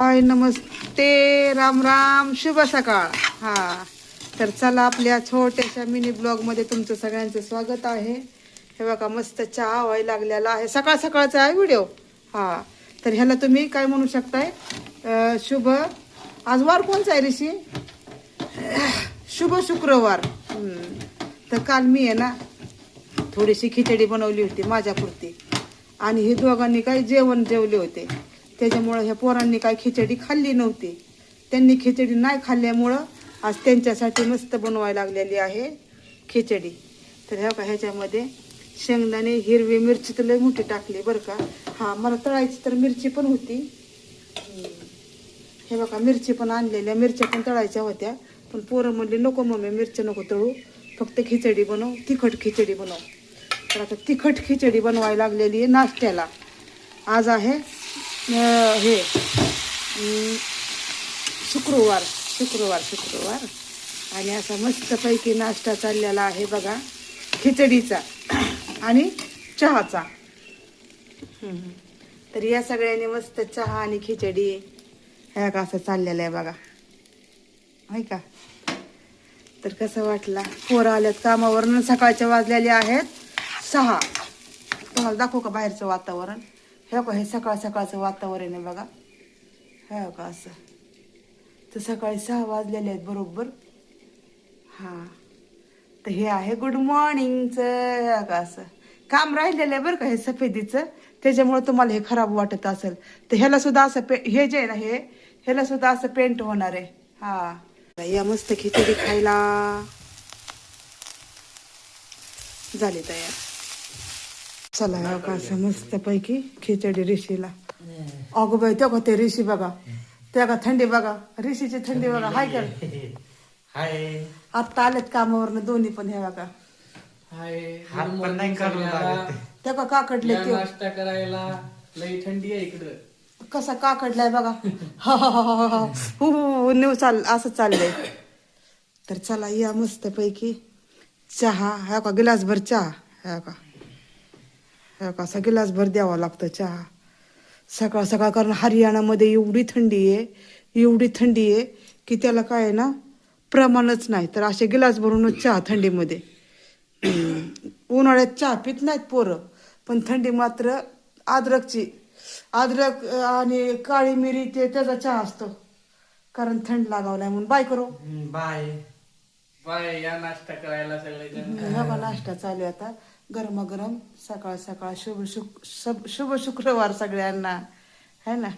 हाय नमस्ते राम राम शुभ सकाळ. हा तर चला आपल्या छोट्याशा मिनी ब्लॉगमध्ये तुमचं सगळ्यांचं स्वागत आहे. हे बघा मस्त चहा व्हायला लागलेला आहे. सकाळ सकाळचा आहे व्हिडिओ. हा तर ह्याला तुम्ही काय म्हणू शकताय? शुभ आज वार कोणचा आहे ऋषी? शुभ शुक्रवार. तर काल मी आहे ना थोडीशी खिचडी बनवली होती माझ्यापुरती. आणि हे दोघांनी काही जेवण जेवले होते. त्याच्यामुळं ह्या पोरांनी काय खिचडी खाल्ली नव्हती. त्यांनी खिचडी नाही खाल्ल्यामुळं आज त्यांच्यासाठी मस्त बनवायला लागलेली आहे खिचडी. तर ह्या का ह्याच्यामध्ये शेंगदाणे हिरवी मिरची तर लय मोठी टाकली बरं का. हा मला तळायची तर मिरची पण होती. हे बघा मिरची पण आणलेल्या मिरच्या पण तळायच्या होत्या. पण पोरं म्हणली नको मम्मी मिरच्या नको तळू. फक्त खिचडी बनव तिखट खिचडी बनव. तर आता तिखट खिचडी बनवायला लागलेली आहे नाश्त्याला. आज आहे हे शुक्रवार शुक्रवार शुक्रवार. आणि असा मस्तपैकी नाश्ता चाललेला आहे बघा खिचडीचा आणि चहाचा. तर या सगळ्यांनी मस्त चहा आणि खिचडी ह्या का असं चाललेलं आहे बघा. आहे का? तर कसं वाटला? पोरं आल्यात कामावरून सकाळच्या वाजलेले आहेत सहा. तुम्हाला दाखवू का बाहेरचं वातावरण? हे का हे सकाळ सकाळचं वातावरण आहे बघा. हे का असं. तर सकाळी सहा वाजलेले आहेत बरोबर. हां. तर हे आहे गुड मॉर्निंगचं का असं. काम राहिलेलं आहे बरं का हे सफेदीचं. त्याच्यामुळं तुम्हाला हे खराब वाटत असेल. तर ह्याला सुद्धा असं पे हे जे आहे ना हे ह्याला सुद्धा असं पेंट होणार आहे. हा. या मस्त खिचडी खायला. झाली तयार. चला ह्या का असं मस्त पैकी खिचडी ऋषीला. अगो बाई त्या का ते ऋषी बघा? त्या का थंडी बघा? ऋषीची थंडी बघा. हाय कर हाय. आता आलेत कामावरनं दोन्ही पण हे बघा. हाय. हात पण नाही करून लागत. ते. त्या का काकडले नाश्ता करायला लई थंडी आहे इकडं. कसा काकडलाय बघा. हा हा हा हा हा. हु हु हु न्यू चाल असं चाललंय. तर चला या मस्त पैकी चहा ह्या का गिलासभर चहा ह्या का? ह्या का? असा गिलासभर द्यावा लागतो चहा. सकाळ सकाळ कारण हरियाणामध्ये एवढी थंडी आहे एवढी थंडी आहे की त्याला काय आहे ना प्रमाणच नाही. तर असे गिलास भरूनच चहा थंडीमध्ये. उन्हाळ्यात चहा पित नाहीत पोरं पण थंडी मात्र अद्रकची. अद्रक आणि काळी मिरी ते त्याचा चहा असतो. कारण थंड लागावलाय म्हणून. बाय करू. बाय. बाय या नाश्ता करायला सगळे नाश्ता चालू आहे आता. गरमागरम सकाळ सकाळ शुभ शुक शुभ शुभ शुक्रवार सगळ्यांना. है ना?